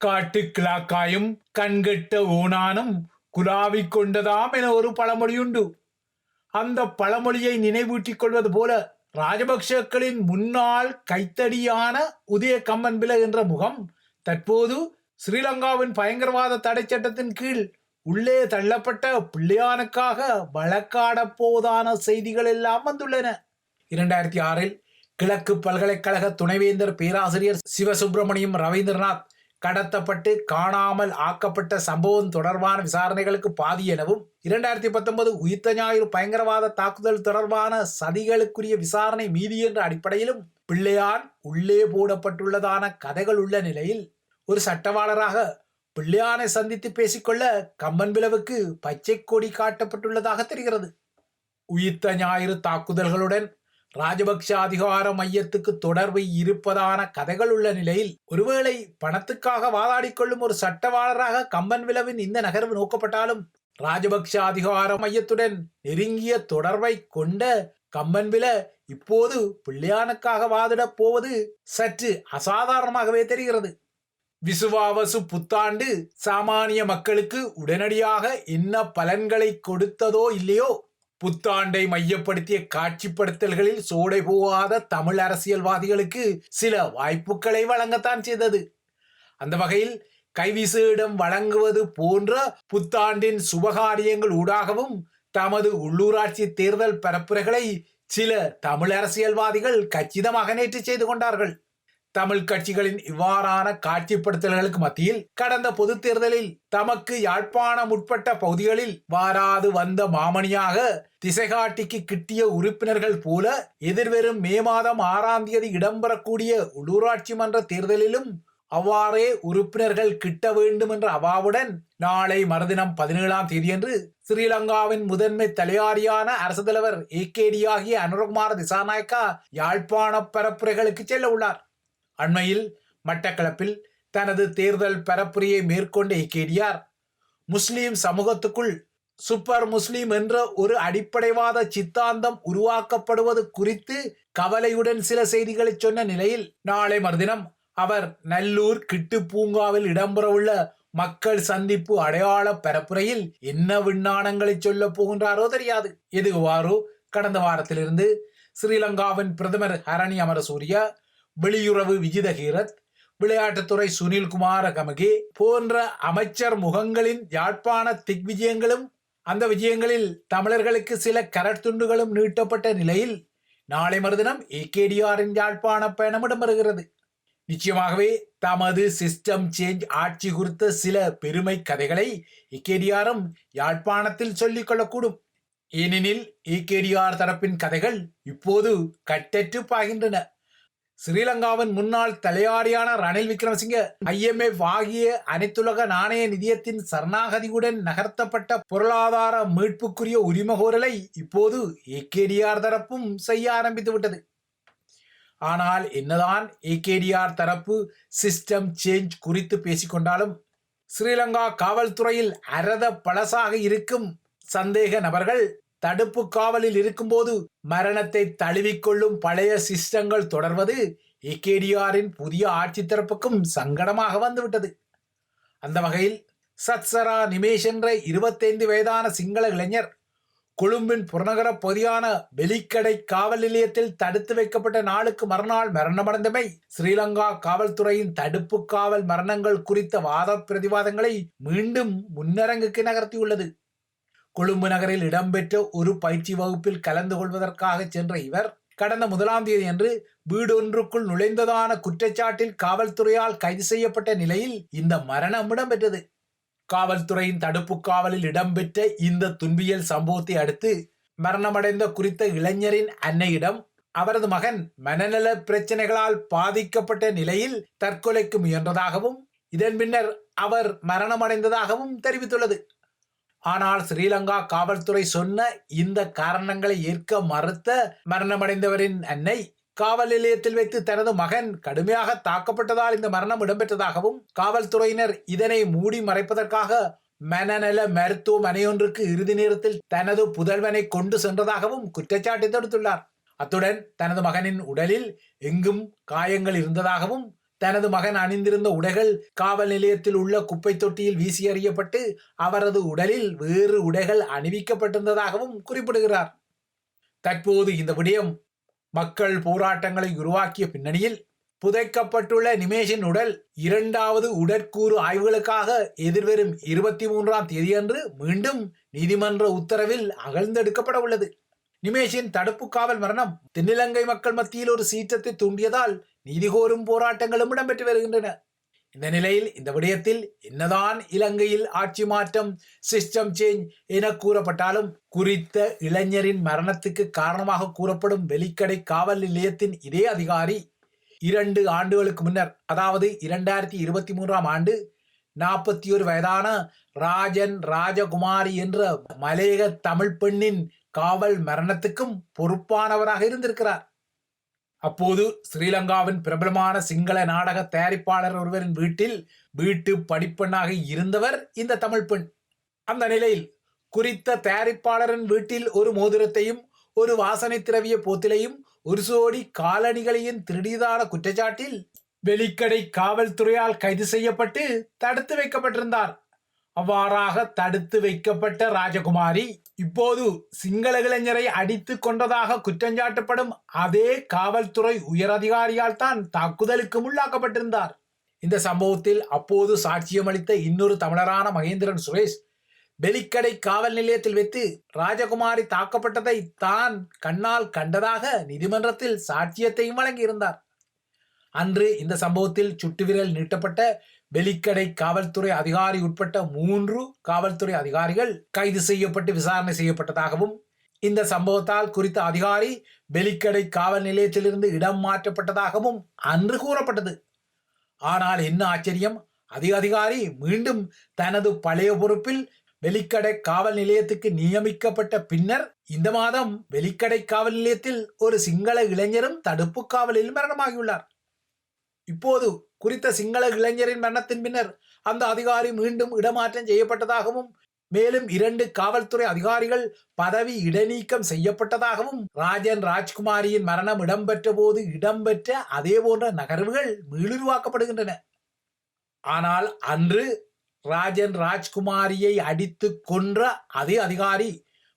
காட்டு கிளாக்காயும் கண்கெட்ட ஊனானும் குலாவிக் கொண்டதாம் என ஒரு பழமொழியுண்டு. அந்த பழமொழியை நினைவூட்டிக் கொள்வது போல ராஜபக்ஷக்களின் முன்னாள் கைத்தடியான உதய கம்மன்பில என்ற முகம் தற்போது ஸ்ரீலங்காவின் பயங்கரவாத தடை சட்டத்தின் கீழ் உள்ளே தள்ளப்பட்ட பிள்ளையானுக்காக வழக்காடப் போவதான செய்திகள் எல்லாம் வந்துள்ளன. இரண்டாயிரத்தி ஆறில் கிழக்கு பல்கலைக்கழக துணைவேந்தர் பேராசிரியர் சிவசுப்பிரமணியம் ரவீந்திரநாத் கடத்தப்பட்டு காணாமல் ஆக்கப்பட்ட சம்பவம் தொடர்பான விசாரணைகளுக்கு பாதி எனவும் இரண்டாயிரத்தி பத்தொன்பது உயிர்த்த ஞாயிறு பயங்கரவாத தாக்குதல் தொடர்பான சதிகளுக்குரிய விசாரணை மீதி என்ற அடிப்படையிலும் பிள்ளையான் உள்ளே போடப்பட்டுள்ளதான கதைகள் உள்ள நிலையில் ஒரு சட்டவாளராக பிள்ளையானை சந்தித்து பேசிக்கொள்ள கம்மன் விளவுக்கு பச்சை கொடி காட்டப்பட்டுள்ளதாக தெரிகிறது. உயிர்த்த ஞாயிறு தாக்குதல்களுடன் ராஜபக்ஷ அதிகார மையத்துக்கு தொடர்பு இருப்பதான கதைகள் உள்ள நிலையில் ஒருவேளை பணத்துக்காக வாதாடிக்கொள்ளும் ஒரு சட்டவாளராக கம்பன் விளவின் இந்த நகர்வு நோக்கப்பட்டாலும் ராஜபக்ஷ அதிகார மையத்துடன் நெருங்கிய தொடர்பை கொண்ட கம்பன் வில இப்போது பிள்ளையானுக்காக வாதிடப் போவது சற்று அசாதாரணமாகவே தெரிகிறது. விசுவாவசு புத்தாண்டு சாமானிய மக்களுக்கு உடனடியாக என்ன பலன்களை கொடுத்ததோ இல்லையோ புத்தாண்டை மையப்படுத்திய காட்சிப்படுத்தல்களில் சூடை போகாத தமிழ் அரசியல்வாதிகளுக்கு சில வாய்ப்புகளை வழங்கத்தான் செய்தது. அந்த வகையில் கைவிசேடம் வழங்குவது போன்ற புத்தாண்டின் சுபகாரியங்கள் ஊடாகவும் தமது உள்ளூராட்சி தேர்தல் பரப்புரைகளை சில தமிழ் அரசியல்வாதிகள் கச்சிதமாக நேற்று செய்து கொண்டார்கள். தமிழ் கட்சிகளின் இவ்வாறான காட்சிப்படுத்தல்களுக்கு மத்தியில் கடந்த பொது தேர்தலில் தமக்கு யாழ்ப்பாணம் உட்பட்ட பகுதிகளில் வாராது வந்த மாமணியாக திசைகாட்டிக்கு கிட்டிய உறுப்பினர்கள் போல எதிர்வரும் மே மாதம் ஆறாம் தேதி இடம்பெறக்கூடிய உள்ளூராட்சி மன்ற தேர்தலிலும் அவ்வாறே உறுப்பினர்கள் கிட்ட வேண்டும் என்ற அவாவுடன் நாளை மறுதினம் பதினேழாம் தேதியன்று ஸ்ரீலங்காவின் முதன்மை தலையாரியான அரசு தலைவர் ஏகேடி ஆகிய அனுரகுமார திசாநாயக்கா யாழ்ப்பாண பரப்புரைகளுக்கு செல்ல உள்ளார். அண்மையில் மட்டக்களப்பில் தனது தேர்தல் பரப்புரையை மேற்கொண்ட இக்கேடியார் முஸ்லீம் சமூகத்துக்குள் சூப்பர் முஸ்லீம் என்ற ஒரு அடிப்படைவாத சித்தாந்தம் உருவாக்கப்படுவது குறித்து கவலையுடன் சில செய்திகளை சொன்ன நிலையில் நாளை மறுதினம் அவர் நல்லூர் கிட்டு பூங்காவில் இடம்பெறவுள்ள மக்கள் சந்திப்பு அடையாள பரப்புரையில் என்ன விண்ணானங்களை சொல்ல போகின்றாரோ தெரியாது. எதுவாரோ கடந்த வாரத்திலிருந்து ஸ்ரீலங்காவின் பிரதமர் ஹரணி அமரசூரியா வெளியுறவு விஜிதகீரத் விளையாட்டுத்துறை சுனில்குமார கமகே போன்ற அமைச்சர் முகங்களின் யாழ்ப்பாண திக்விஜயங்களும் அந்த விஜயங்களில் தமிழர்களுக்கு சில கரட்துண்டுகளும் நீட்டப்பட்ட நிலையில் நாளை மறுதினம் ஏகேடிஆரின் யாழ்ப்பாண பயணம் இடம்பெறுகிறது. நிச்சயமாகவே தமது சிஸ்டம் சேஞ்ச் ஆட்சி குறித்த சில பெருமை கதைகளை இக்கேடிஆரும் யாழ்ப்பாணத்தில் சொல்லிக் கொள்ளக்கூடும். ஏனெனில் இக்கேடிஆர் தரப்பின் கதைகள் இப்போது கட்டற்று பாகின்றன ஸ்ரீலங்காவின் முன்னாள் தலையாடியான ரணில் விக்ரமசிங்க ஐஎம்எஃப் ஆகிய அனைத்துலக நாணய நிதியத்தின் சரணாகதியுடன் நகர்த்தப்பட்ட பொருளாதார மீட்புக்குரிய உரிமகோரலை இப்போது ஏகேடிஆர் தரப்பும் செய்ய ஆரம்பித்து விட்டது. ஆனால் என்னதான் ஏகேடிஆர் தரப்பு சிஸ்டம் சேஞ்ச் குறித்து பேசிக்கொண்டாலும் ஸ்ரீலங்கா காவல்துறையில் அரத பழசாக இருக்கும் சந்தேக நபர்கள் தடுப்பு காவலில் இருக்கும்போது மரணத்தை தழுவிக்கொள்ளும் பழைய சிஸ்டங்கள் தொடர்வது இக்கேடிஆரின் புதிய ஆட்சி தரப்புக்கும் சங்கடமாக வந்துவிட்டது. அந்த வகையில் சத்சரா நிமேஷ் என்ற இருபத்தைந்து வயதான சிங்கள இளைஞர் கொழும்பின் புறநகர பொதியான வெலிக்கடை காவல் நிலையத்தில் தடுத்து வைக்கப்பட்ட நாளுக்கு மறுநாள் மரணமடைந்தமை ஸ்ரீலங்கா காவல்துறையின் தடுப்பு காவல் மரணங்கள் குறித்த வாத பிரதிவாதங்களை மீண்டும் முன்னரங்குக்கு நகர்த்தியுள்ளது. கொழும்பு நகரில் இடம்பெற்ற ஒரு பயிற்சி வகுப்பில் கலந்து கொள்வதற்காக சென்ற இவர் கடந்த முதலாம் தேதி அன்று வீடொன்றுக்குள் நுழைந்ததான குற்றச்சாட்டில் காவல்துறையால் கைது செய்யப்பட்ட நிலையில் இந்த மரணம் இடம்பெற்றது. காவல்துறையின் தடுப்பு காவலில் இடம்பெற்ற இந்த துன்பியல் சம்பவத்தை அடுத்து மரணமடைந்த குறித்த இளைஞரின் அன்னையிடம் அவரது மகன் மனநல பிரச்சனைகளால் பாதிக்கப்பட்ட நிலையில் தற்கொலைக்கு முயன்றதாகவும் இதன் பின்னர் அவர் மரணமடைந்ததாகவும் தெரிவித்துள்ளது. ஆனால் ஸ்ரீலங்கா காவல்துறை சொன்ன இந்த காரணங்களை ஏற்க மறுத்த மரணமடைந்தவரின் அன்னை காவல் நிலையத்தில் வைத்து தனது மகன் கடுமையாக தாக்கப்பட்டதால் இந்த மரணம் இடம்பெற்றதாகவும் காவல்துறையினர் இதனை மூடி மறைப்பதற்காக மனநல மருத்துவமனையொன்றுக்கு இறுதி நேரத்தில் தனது புதல்வனை கொண்டு சென்றதாகவும் குற்றச்சாட்டை தொடுத்துள்ளார். அத்துடன் தனது மகனின் உடலில் எங்கும் காயங்கள் இருந்ததாகவும் தனது மகன் அணிந்திருந்த உடைகள் காவல் நிலையத்தில் உள்ள குப்பை தொட்டியில் வீசி அறியப்பட்டு அவரது உடலில் வேறு உடைகள் அணிவிக்கப்பட்டிருந்ததாகவும் குறிப்பிடுகிறார். தற்போது இந்த விடயம் மக்கள் போராட்டங்களை உருவாக்கிய பின்னணியில் புதைக்கப்பட்டுள்ள நிமேஷின் உடல் இரண்டாவது உடற்கூறு ஆய்வுகளுக்காக எதிர்வரும் இருபத்தி மூன்றாம் தேதியன்று மீண்டும் நீதிமன்ற உத்தரவில் அகழ்ந்தெடுக்கப்பட உள்ளது. நிமேஷின் தடுப்பு காவல் மரணம் தென்னிலங்கை மக்கள் மத்தியில் ஒரு சீற்றத்தை தூண்டியதால் நீதி கோரும் போராட்டங்களும் இடம்பெற்று வருகின்றன. இந்த நிலையில் இந்த விடயத்தில் என்னதான் இலங்கையில் ஆட்சி மாற்றம் சிஸ்டம் சேஞ்ச் என கூறப்பட்டாலும் குறித்த இளைஞரின் மரணத்துக்கு காரணமாக கூறப்படும் வெலிக்கடை காவல் நிலையத்தின் இதே அதிகாரி இரண்டு ஆண்டுகளுக்கு முன்னர் அதாவது இரண்டாயிரத்தி இருபத்தி மூன்றாம் ஆண்டு நாற்பத்தி ஒரு வயதான ராஜன் ராஜகுமாரி என்ற மலையக தமிழ் பெண்ணின் காவல் மரணத்துக்கும் பொறுப்பானவராக இருந்திருக்கிறார். அப்போது ஸ்ரீலங்காவின் பிரபலமான சிங்கள நாடக தயாரிப்பாளர் ஒருவரின் வீட்டில் வீட்டு படிப்பெண்ணாக இருந்தவர் இந்த தமிழ் பெண். அந்த நிலையில் குறித்த தயாரிப்பாளரின் வீட்டில் ஒரு மோதிரத்தையும் ஒரு வாசனை திரவிய போத்திலையும் ஒரு சோடி காலணிகளையும் திருடியதான குற்றச்சாட்டில் வெளிக்கடை காவல்துறையால் கைது செய்யப்பட்டு தடுத்து வைக்கப்பட்டிருந்தார். அவ்வாறாக தடுத்து வைக்கப்பட்ட ராஜகுமாரி இப்போது சிங்கள இளைஞரை அடித்து கொண்டதாக குற்றஞ்சாட்டப்படும் அதே காவல்துறை உயரதிகாரியால் தான் தாக்குதலுக்கு உள்ளாக்கப்பட்டிருந்தார். இந்த சம்பவத்தில் அப்போது சாட்சியமளித்த இன்னொரு தமிழரான மகேந்திரன் சுரேஷ் வெலிக்கடை காவல் நிலையத்தில் வைத்து ராஜகுமாரி தாக்கப்பட்டதை தான் கண்ணால் கண்டதாக நீதிமன்றத்தில் சாட்சியத்தையும் வழங்கியிருந்தார். அன்று இந்த சம்பவத்தில் சுட்டுவிரல் நீட்டப்பட்ட வெலிக்கடை காவல்துறை அதிகாரி உட்பட்ட மூன்று காவல்துறை அதிகாரிகள் கைது செய்யப்பட்டு விசாரணை செய்யப்பட்டதாகவும் இந்த சம்பவத்தால் குறித்த அதிகாரி வெலிக்கடை காவல் நிலையத்திலிருந்து இடம் மாற்றப்பட்டதாகவும் அன்று கூறப்பட்டது. ஆனால் என்ன ஆச்சரியம் அதே அதிகாரி மீண்டும் தனது பழைய பொறுப்பில் வெலிக்கடை காவல் நிலையத்துக்கு நியமிக்கப்பட்ட பின்னர் இந்த மாதம் வெலிக்கடை காவல் நிலையத்தில் ஒரு சிங்கள இளைஞரும் தடுப்பு காவலில் மரணமாகியுள்ளார். இப்போது குறித்த சிங்கள இளைஞரின் மரணத்தின் பின்னர் அந்த அதிகாரி மீண்டும் இடமாற்றம் செய்யப்பட்டதாகவும் மேலும் இரண்டு காவல்துறை அதிகாரிகள் பதவி இடைநீக்கம் செய்யப்பட்டதாகவும் ராஜன் ராஜ்குமாரியின் மரணம் இடம்பெற்ற போது இடம்பெற்ற அதே போன்ற நகர்வுகள் மீளுருவாக்கப்படுகின்றன. ஆனால் அன்று ராஜன் ராஜ்குமாரியை அடித்து கொன்ற அதே அதிகாரி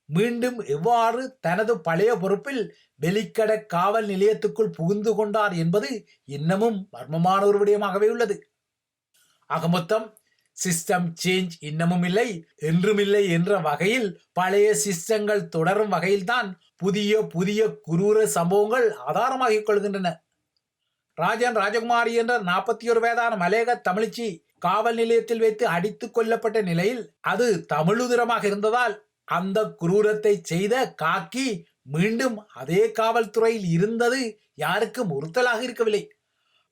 மீண்டும் எவ்வாறு தனது பழைய பொறுப்பில் வெளிக்கட காவல் நிலையத்துக்குள் புகுந்து கொண்டார் என்பது இன்னமும் மர்மமான ஒரு விடயமாகவே உள்ளது. ஆக மொத்தம் சிஸ்டம் சேஞ்ச் இன்னமும் இல்லை என்றும் இல்லை என்ற வகையில் பழைய சிஸ்டங்கள் தொடரும் வகையில்தான் புதிய புதிய குரூர சம்பவங்கள் ஆதாரமாகிக் கொள்கின்றன. ராஜன் ராஜகுமாரி என்ற நாற்பத்தி ஒரு வயதான மலேக தமிழ்ச்சி காவல் நிலையத்தில் வைத்து அடித்துக் கொல்லப்பட்ட நிலையில் அது தமிழுதிரமாக இருந்ததால் அந்த குரூரத்தை செய்த காக்கி மீண்டும் அதே காவல்துறையில் இருந்தது யாருக்கும் உறுத்தலாக இருக்கவில்லை.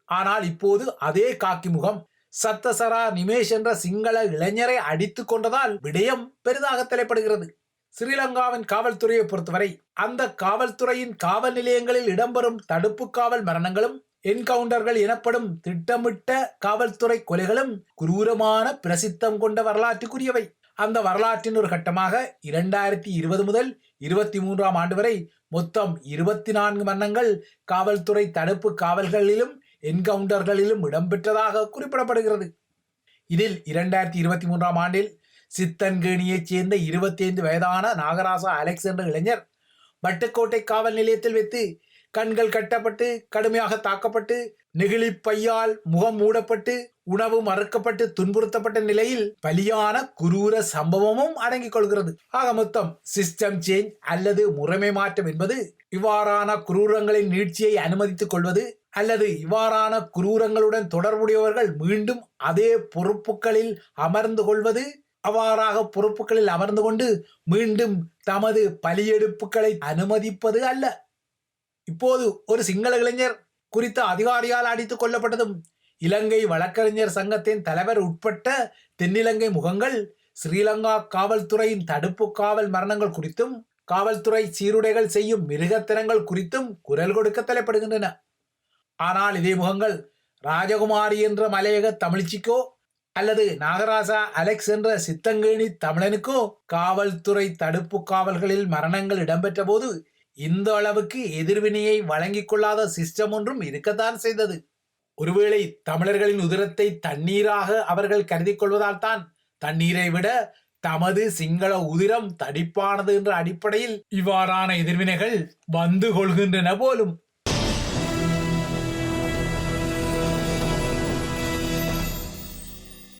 ஆனால் இப்போது அதே காக்கி முகம் சத்தசரா நிமேஷ் என்ற சிங்கள இளைஞரை அடித்து கொண்டதால் விடயம் பெரிதாக தலைப்படுகிறது. ஸ்ரீலங்காவின் காவல்துறையை பொறுத்தவரை அந்த காவல்துறையின் காவல் நிலையங்களில் இடம்பெறும் தடுப்பு காவல் மரணங்களும் என்கவுண்டர்கள் எனப்படும் திட்டமிட்ட காவல்துறை கொலைகளும் குரூரமான பிரசித்தம் கொண்ட வரலாற்றுக்குரியவை. அந்த வரலாற்றின் ஒரு கட்டமாக இரண்டாயிரத்தி இருபது முதல் இருபத்தி மூன்றாம் ஆண்டு வரை மொத்தம் இருபத்தி நான்கு மரணங்கள் காவல்துறை தடுப்பு காவல்களிலும் என்கவுண்டர்களிலும் இடம்பெற்றதாக குறிப்பிடப்படுகிறது. இதில் இரண்டாயிரத்தி இருபத்தி மூன்றாம் ஆண்டில் சித்தன்கேணியைச் சேர்ந்த இருபத்தி ஐந்து வயதான நாகராசா அலெக்ஸ் என்ற இளைஞர் வட்டுக்கோட்டை காவல் நிலையத்தில் வைத்து கண்கள் கட்டப்பட்டு கடுமையாக தாக்கப்பட்டு நெகிழி பையால் முகம் மூடப்பட்டு உணவு மறுக்கப்பட்டு துன்புறுத்தப்பட்ட நிலையில் பலியான குரூர சம்பவமும் அடங்கிக் கொள்கிறது. ஆக மொத்தம் சிஸ்டம் சேஞ்ச் அல்லது முறைமை மாற்றம் என்பது இவ்வாறான குரூரங்களின் நீட்சியை அனுமதித்துக் கொள்வது அல்லது இவ்வாறான குரூரங்களுடன் தொடர்புடையவர்கள் மீண்டும் அதே பொறுப்புகளில் அமர்ந்து கொள்வது அவ்வாறாக பொறுப்புகளில் அமர்ந்து கொண்டு மீண்டும் தமது பலியெடுப்புகளை அனுமதிப்பது அல்ல. இப்போது ஒரு சிங்கள இளைஞர் குறித்த அதிகாரியால் அடித்துக் கொல்லப்பட்டதும் இலங்கை வழக்கறிஞர் சங்கத்தின் தலைவர் உட்பட்ட தென்னிலங்கை முகங்கள் ஸ்ரீலங்கா காவல்துறையின் தடுப்பு காவல் மரணங்கள் குறித்தும் காவல்துறை சீருடைகள் செய்யும் மிருகத்தனங்கள் குறித்தும் குரல் கொடுக்க தலைப்படுகின்றன. ஆனால் இதே முகங்கள் ராஜகுமாரி என்ற மலையக தமிழ்ச்சிக்கோ அல்லது நாகராசா அலெக்ஸ் என்ற சித்தங்கேணி தமிழனுக்கோ காவல்துறை தடுப்பு காவல்களில் மரணங்கள் இடம்பெற்ற போது இந்த அளவுக்கு எதிர்வினையை வழங்கிக் கொள்ளாத சிஸ்டம் ஒன்றும் இருக்கத்தான் செய்தது. ஒருவேளை தமிழர்களின் உதிரத்தை தண்ணீராக அவர்கள் கருதி கொள்வதால் தான் தண்ணீரை விட தமது சிங்கள உதிரம் தடிப்பானது என்ற அடிப்படையில் இவ்வாறான எதிர்வினைகள் வந்து கொள்கின்றன போலும்.